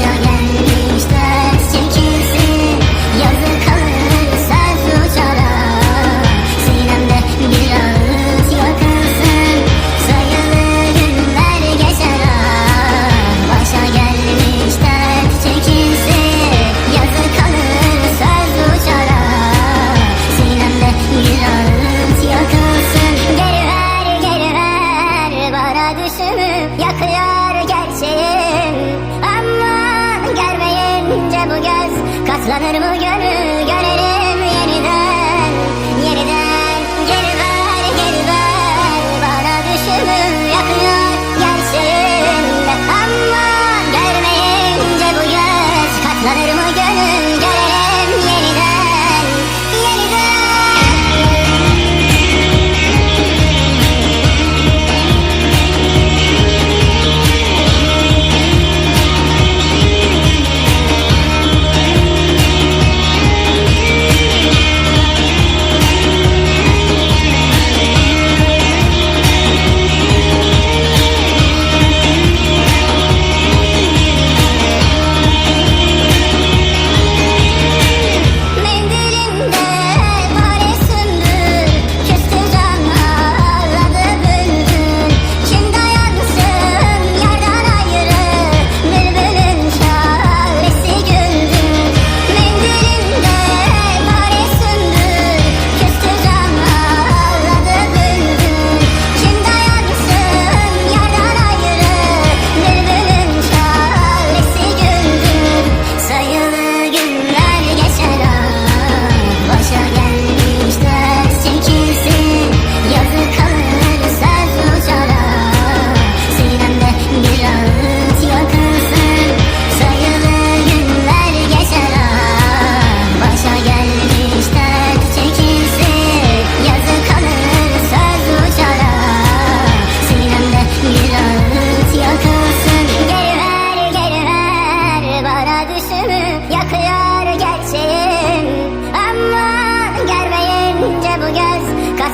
想要。Uzanır mı gönül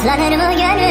Sulanır mı gönül